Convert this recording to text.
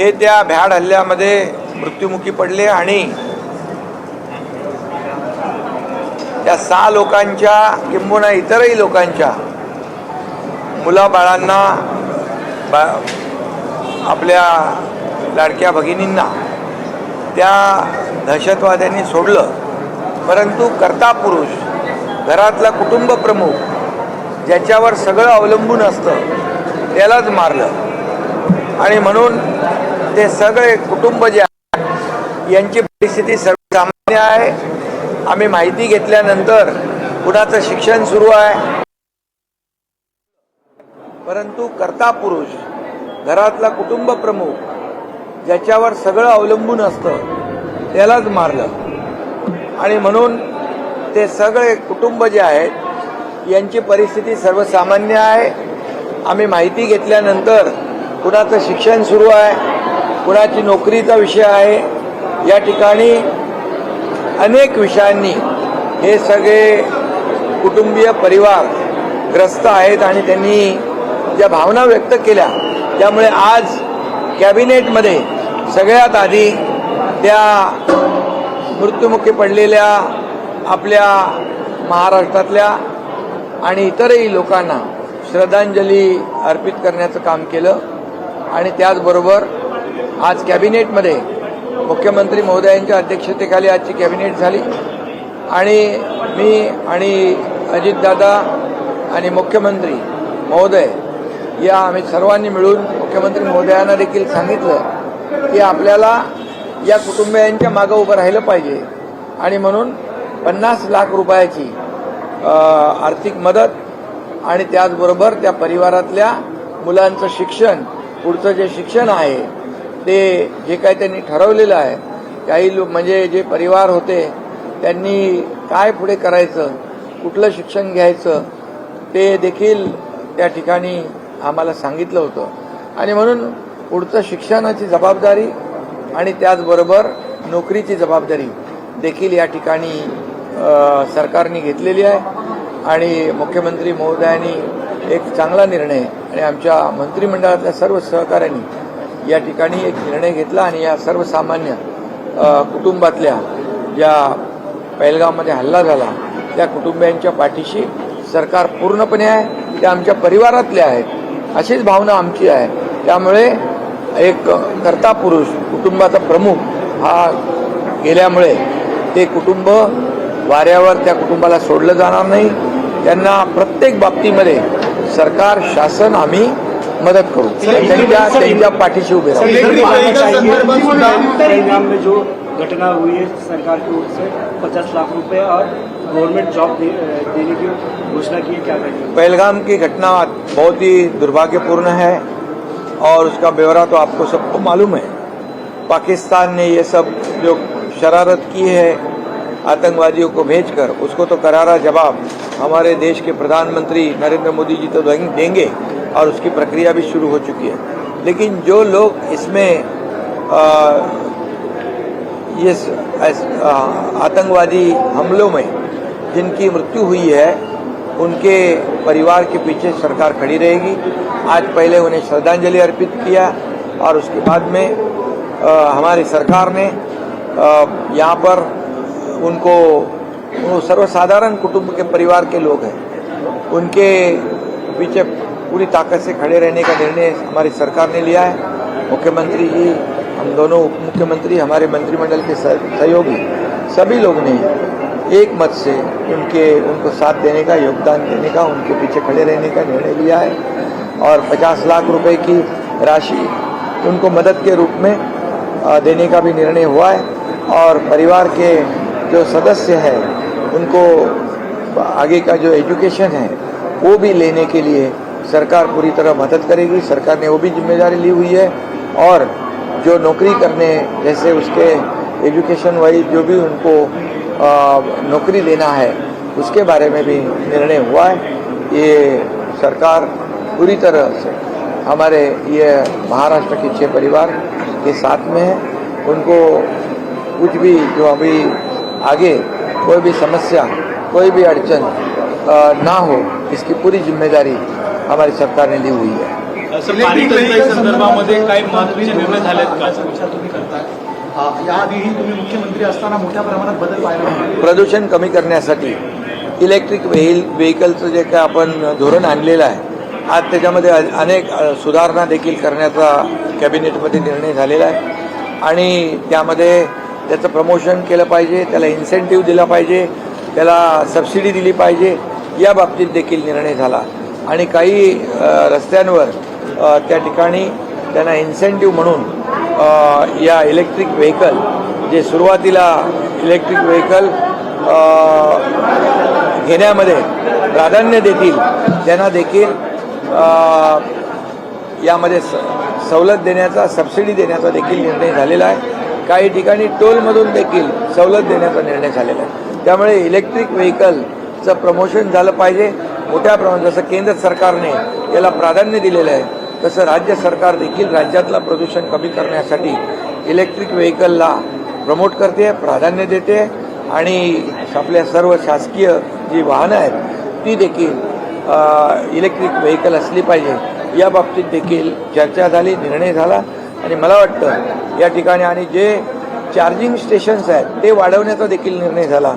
हे त्या भ्याड हल्ल्यामध्ये मृत्युमुखी पडले आणि त्या सहा लोकांच्या किंबहुना इतरही लोकांच्या मुलाबाळांना बा आपल्या लाडक्या भगिनींना त्या दहशतवाद्यांनी सोडलं. परंतु कर्ता पुरुष घरातला कुटुंब प्रमुख ज्याच्यावर सगळं अवलंबून असतं त्यालाच मारलं. आणि म्हणून ते सगळे कुटुंब जे आहे यांची परिस्थिती सर्वसामान्य आहे. आम्ही माहिती घेतल्यानंतर कुणाचं शिक्षण सुरू आहे. परंतु कर्ता पुरुष घरातला कुटुंब प्रमुख ज्याच्यावर सगळं अवलंबून असतं त्यालाच मारलं. आणि म्हणून ते सगळे कुटुंब जे आहेत यांची परिस्थिती सर्वसामान्य आहे. आम्ही माहिती घेतल्यानंतर कुणाचं शिक्षण सुरू आहे कुणाची नोकरीचा विषय आहे या ठिकाणी अनेक विषयांनी हे सगळे कुटुंबीय परिवार ग्रस्त आहेत आणि त्यांनी ज्या भावना व्यक्त केल्या त्यामुळे आज कॅबिनेटमध्ये सगळ्यात आधी त्या मृत्युमुखी पडलेल्या आपल्या महाराष्ट्रातल्या आणि इतरही लोकांना श्रद्धांजली अर्पित करण्याचं काम केलं आणि त्याचबरोबर आज कॅबिनेटमध्ये मुख्यमंत्री महोदयांच्या अध्यक्षतेखाली आजची कॅबिनेट झाली. आणि मी आणि अजितदादा आणि मुख्यमंत्री महोदय या आम्ही सर्वांनी मिळून मुख्यमंत्री महोदयांना देखील सांगितलं की आपल्याला या कुटुंबियांच्या मागं उभं राहिलं पाहिजे. आणि म्हणून पन्नास लाख रुपयाची आर्थिक मदत आणि त्याचबरोबर त्या परिवारातल्या मुलांचं शिक्षण पुढचं जे शिक्षण आहे ते जे काही त्यांनी ठरवलेलं आहे काही लोक म्हणजे जे परिवार होते त्यांनी काय पुढे करायचं कुठलं शिक्षण घ्यायचं ते देखील त्या ठिकाणी आम्हाला सांगितलं होतं. आणि म्हणून पुढचं शिक्षणाची जबाबदारी आणि त्याचबरोबर नोकरीची जबाबदारी देखील या ठिकाणी सरकारने घेतलेली आहे. आणि मुख्यमंत्री महोदयांनी एक चांगला निर्णय आणि आमच्या मंत्रिमंडळातल्या सर्व सहकाऱ्यांनी या ठिकाणी एक निर्णय घेतला आणि या सर्वसामान्य कुटुंबातल्या ज्या पैलगावमध्ये हल्ला झाला त्या कुटुंबियांच्या पाठीशी सरकार पूर्णपणे आहे त्या आमच्या परिवारातल्या आहेत अशीच भावना आमची आहे. त्यामुळे एक कर्ता पुरुष कुटुंबाचा प्रमुख हा गेल्यामुळे ते कुटुंब वाऱ्यावर त्या कुटुंबाला सोडलं जाणार नाही. त्यांना प्रत्येक बाबतीमध्ये सरकार शासन आम्ही मदत करू त्यांच्या त्यांच्या पाठीशी उभे राहू जो घटना हुई है सरकार की ओर से पचास लाख रुपए और गवर्नमेंट जॉब दे, देने की घोषणा की है क्या कहेंगे पहलगाम की घटना बहुत ही दुर्भाग्यपूर्ण है और उसका ब्यौरा तो आपको सबको मालूम है पाकिस्तान ने ये सब जो शरारत की है आतंकवादियों को भेजकर उसको तो करारा जवाब हमारे देश के प्रधानमंत्री नरेंद्र मोदी जी तो देंगे और उसकी प्रक्रिया भी शुरू हो चुकी है। लेकिन जो लोग इसमें ये आतंकवादी हमलों में जिनकी मृत्यु हुई है उनके परिवार के पीछे सरकार खड़ी रहेगी। आज पहले उन्हें श्रद्धांजलि अर्पित किया और उसके बाद में आ, हमारी सरकार ने यहाँ पर उनको सर्वसाधारण कुटुंब के परिवार के लोग हैं। उनके पीछे पूरी ताकत से खड़े रहने का निर्णय हमारी सरकार ने लिया है। मुख्यमंत्री जी, हम दोनों उप मुख्यमंत्री हमारे मंत्रिमंडल के सहयोगी, सभी लोग ने एक मत से उनके, उनको साथ देने का, योगदान देने का, उनके पीछे खड़े रहने का निर्णय लिया है। और 50 लाख रुपए की राशि उनको मदद के रूप में देने का भी निर्णय हुआ है। और परिवार के जो सदस्य हैं, उनको आगे का जो एजुकेशन है, वो भी लेने के लिए सरकार पूरी तरह मदद करेगी। सरकार ने वो भी ज़िम्मेदारी ली हुई है और जो नौकरी करने, जैसे उसके एजुकेशन वाइज जो भी उनको नौकरी देना है, उसके बारे में भी निर्णय हुआ है। ये सरकार पूरी तरह से हमारे ये महाराष्ट्र के छः परिवार के साथ में है। उनको कुछ भी जो अभी आगे कोई भी समस्या, कोई भी अड़चन ना हो, इसकी पूरी ज़िम्मेदारी हमारी सरकार ने ली हुई है। संदर्भामध्ये काही महत्त्वाचे निर्णय झालेत का? तुम्ही करताय. अ, याआधीही तुम्ही मुख्यमंत्री असताना मोठ्या प्रमाणात बदल पाहायला मिळाले. प्रदूषण कमी करण्यासाठी इलेक्ट्रिक व्हेल व्हेकलचं जे काय आपण धोरण आणलेलं आहे आज त्याच्यामध्ये अनेक सुधारणा देखील करण्याचा कॅबिनेटमध्ये निर्णय झालेला आहे. आणि त्यामध्ये त्याचं प्रमोशन केलं पाहिजे त्याला इन्सेंटिव्ह दिला पाहिजे त्याला सबसिडी दिली पाहिजे या बाबतीत देखील निर्णय झाला. आणि काही रस्त्यांवर त्या ठिकाणी त्यांना इन्सेंटिव्ह म्हणून या इलेक्ट्रिक व्हेकल जे सुरुवातीला इलेक्ट्रिक व्हेकल घेण्यामध्ये प्राधान्य देतील त्यांना देखील यामध्ये स सवलत देण्याचा सबसिडी देण्याचा देखील निर्णय झालेला आहे. काही ठिकाणी टोलमधून देखील सवलत देण्याचा निर्णय झालेला आहे. त्यामुळे इलेक्ट्रिक व्हेकलचं प्रमोशन झालं पाहिजे. मोठ्या प्रमाणात जसं केंद्र सरकारने याला प्राधान्य दिलेलं आहे तसं राज्य सरकार देखील राज्यातलं प्रदूषण कमी करण्यासाठी इलेक्ट्रिक व्हेकलला प्रमोट करते प्राधान्य देते आणि आपल्या सर्व शासकीय जी वाहनं आहेत ती देखील इलेक्ट्रिक व्हेकल असली पाहिजे. या बाबतीत देखील चर्चा झाली निर्णय झाला आणि मला वाटतं या ठिकाणी आणि जे चार्जिंग स्टेशन्स आहेत ते वाढवण्याचा देखील निर्णय झाला.